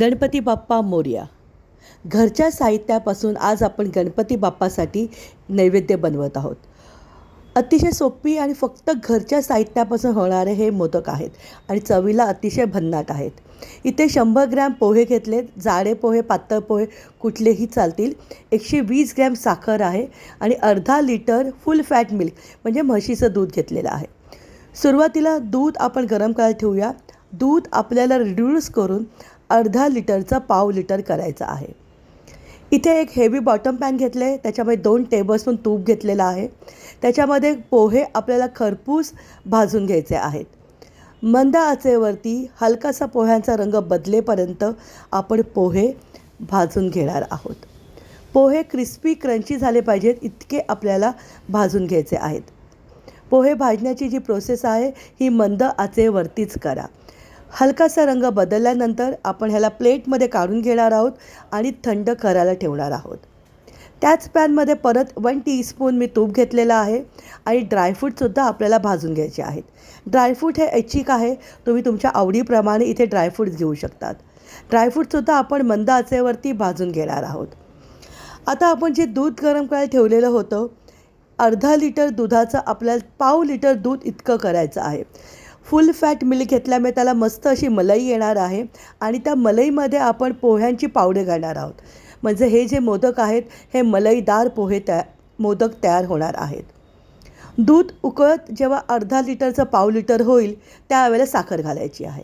गणपती बाप्पा मोरया. घरच्या साहित्यापासून आज आपण गणपती बाप्पासाठी नैवेद्य बनवत आहोत. अतिशय सोपी आणि फक्त घरच्या साहित्यापासून होणारे हे मोदक आहेत आणि चवीला अतिशय भन्नाट आहेत. इथे शंभर ग्रॅम पोहे घेतलेत जाडे पोहे पातळ पोहे कुठलेही चालतील. एकशे वीस ग्रॅम साखर आहे आणि अर्धा लिटर फुल फॅट मिल्क म्हणजे म्हशीचं दूध घेतलेलं आहे. सुरुवातीला दूध आपण गरम करायला ठेवूया. दूध आपल्याला रिड्यूस करून अर्धा लिटरचा पाव लिटर करायचं आहे. इथे एक हेवी बॉटम पॅन घेतलं आहे त्याच्यामध्ये दोन टेबलस्पून तूप घेतलेलं आहे. त्याच्यामध्ये पोहे आपल्याला खरपूस भाजून घ्यायचे आहेत. मंद आचेवरती हलकासा पोह्यांचा रंग बदलेपर्यंत आपण पोहे भाजून घेणार आहोत. पोहे क्रिस्पी क्रंची झाले पाहिजेत. इतके आपल्याला भाजून घ्यायचे आहेत. पोहे भाजण्याची जी प्रोसेस आहे ही मंद आचेवरतीच करा. हलकासा रंग बदलल्यानंतर आपण ह्याला प्लेटमध्ये काढून घेणार आहोत आणि थंड करायला ठेवणार आहोत. त्याच पॅनमध्ये परत वन टीस्पून मी तूप घेतलेलं आहे आणि ड्रायफ्रूटसुद्धा आपल्याला भाजून घ्यायचे आहेत. ड्रायफ्रूट हे ऐच्छिक आहे. तुम्ही तुमच्या आवडीप्रमाणे इथे ड्रायफ्रूट्स घेऊ शकतात. ड्रायफ्रूटसुद्धा आपण मंद आचेवरती भाजून घेणार आहोत. आता आपण जे दूध गरम करायला ठेवलेलं होतं अर्धा लिटर दुधाचं आपल्याला पाव लिटर दूध इतकं करायचं आहे. फुल फॅट मिल्क घेतल्यामुळे त्याला मस्त अशी मलाई येणार आहे आणि त्या मलईमध्ये आपण पोह्यांची पावडे घालणार आहोत. म्हणजे हे जे मोदक आहेत हे मलईदार पोहे तया मोदक तयार होणार आहेत. दूध उकळत जेव्हा अर्धा लिटरचं पाव लिटर होईल त्यावेळेला साखर घालायची आहे.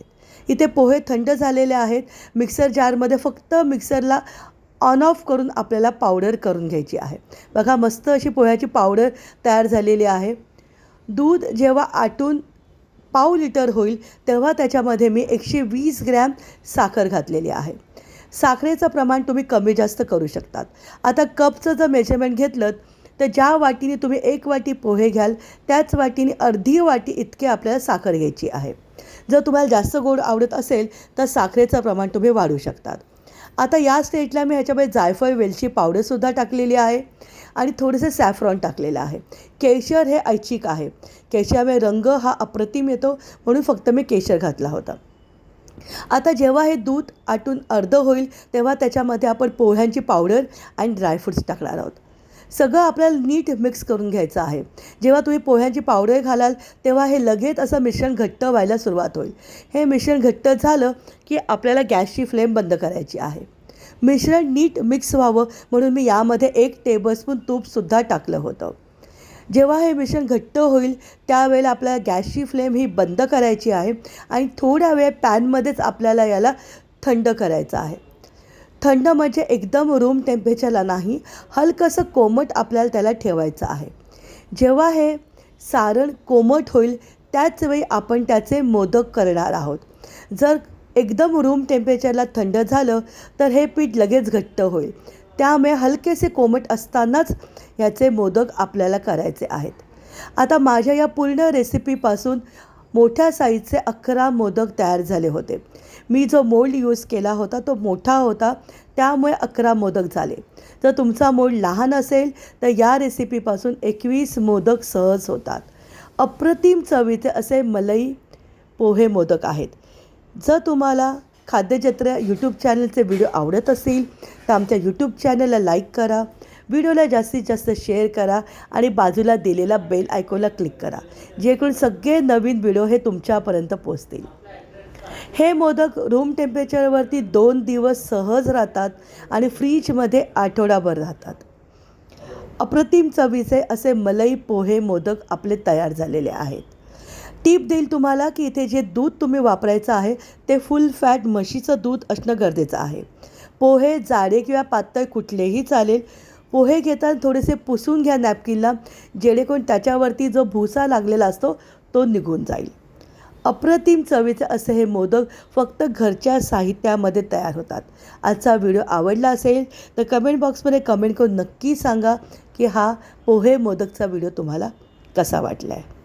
इथे पोहे थंड झालेले आहेत. मिक्सर जारमध्ये फक्त मिक्सरला ऑन ऑफ करून आपल्याला पावडर करून घ्यायची आहे. बघा मस्त अशी पोह्याची पावडर तयार झालेली आहे. दूध जेव्हा आटून पाव लिटर होईल तेव्हा त्याच्यामध्ये मी एकशे वीस ग्रॅम साखर घातलेली आहे. साखरेचं प्रमाण तुम्ही कमी जास्त करू शकतात. आता कपचं जर मेजरमेंट घेतलं तर ज्या वाटीने तुम्ही एक वाटी पोहे घ्याल त्याच वाटीने अर्धी वाटी इतके आपल्याला साखर घ्यायची आहे. जर तुम्हाला जास्त गोड आवडत असेल तर साखरेचं प्रमाण तुम्ही वाढू शकतात. आता या स्टेजला मी ह्याच्यामध्ये जायफळ वेलची पावडरसुद्धा टाकलेली आहे. आणि थोडेसे सॅफ्रॉन टाकलेलं आहे. केशर हे ऐच्छिक आहे. केशरामुळे रंग हा अप्रतिम येतो म्हणून फक्त मी केशर घातला होता. आता जेव्हा हे दूध आटून अर्ध होईल तेव्हा त्याच्यामध्ये आपण पोह्यांची पावडर आणि ड्रायफ्रूट्स टाकणार आहोत. सगळं आपल्याला नीट मिक्स करून घ्यायचं आहे. जेव्हा तुम्ही पोह्यांची पावडर घालाल तेव्हा हे लगेच असं मिश्रण घट्ट व्हायला सुरुवात होईल. हे मिश्रण घट्ट झालं की आपल्याला गॅसची फ्लेम बंद करायची आहे. मिश्रण नीट मिक्स व्हावं म्हणून मी यामध्ये एक टेबलस्पून तूपसुद्धा टाकलं होतं. जेव्हा हे मिश्रण घट्ट होईल त्यावेळेला आपल्याला गॅसची फ्लेम ही बंद करायची आहे आणि थोडा वेळ पॅनमध्येच आपल्याला याला थंड करायचं आहे. थंड म्हणजे एकदम रूम टेम्परेचरला नाही हलकंसं कोमट आपल्याला त्याला ठेवायचं आहे. जेव्हा हे सारण कोमट होईल त्याच वेळी आपण त्याचे मोदक करणार आहोत. जर एकदम रूम टेम्परेचरला थंड झालं तर हे पीठ लगेच घट्ट होईल. त्यामुळे हलकेसे कोमट असतानाच ह्याचे मोदक आपल्याला करायचे आहेत. आता माझ्या या पूर्ण रेसिपीपासून मोठ्या साईजचे अकरा मोदक तयार झाले होते. मी जो मोल्ड यूज केला होता तो मोठा होता त्यामुळे अकरा मोदक झाले. जर तुमचा मोल्ड लहान असेल तर या रेसिपीपासून एकवीस मोदक सहज होतात. अप्रतिम चवीचे असे मलई पोहे मोदक आहेत. जर तुम्हाला खाद्यजत्र यूट्यूब चॅनलचे व्हिडिओ आवडत असतील तर आमच्या यूट्यूब चॅनलला लाईक करा व्हिडिओला जास्तीत जास्त शेअर करा आणि बाजूला दिलेला बेल आयकॉनला क्लिक करा जेकरून सगळे नवीन व्हिडिओ हे तुमच्यापर्यंत पोचतील हे मोदक रूम टेम्परेचरवरती दोन दिवस सहज राहतात आणि फ्रीजमध्ये आठवडाभर राहतात. अप्रतिम चवीचे असे मलई पोहे मोदक आपले तयार झालेले आहेत. टीप देईल तुम्हाला की इथे जे दूध तुम्ही वापरायचं आहे ते फुल फॅट म्हशीचं दूध असणं गरजेचं आहे. पोहे जाडे किंवा पातळ कुठलेही चालेल. पोहे घेताना थोडेसे पुसून घ्या नॅपकिनला जेणेकरून त्याच्यावरती जो भुसा लागलेला असतो तो निघून जाईल. अप्रतिम चवीचे असे हे मोदक फक्त घरच्या साहित्यामध्ये तयार होतात. आजचा व्हिडिओ आवडला असेल तर कमेंट बॉक्समध्ये कमेंट करून नक्की सांगा की हा पोहे मोदकचा व्हिडिओ तुम्हाला कसा वाटला आहे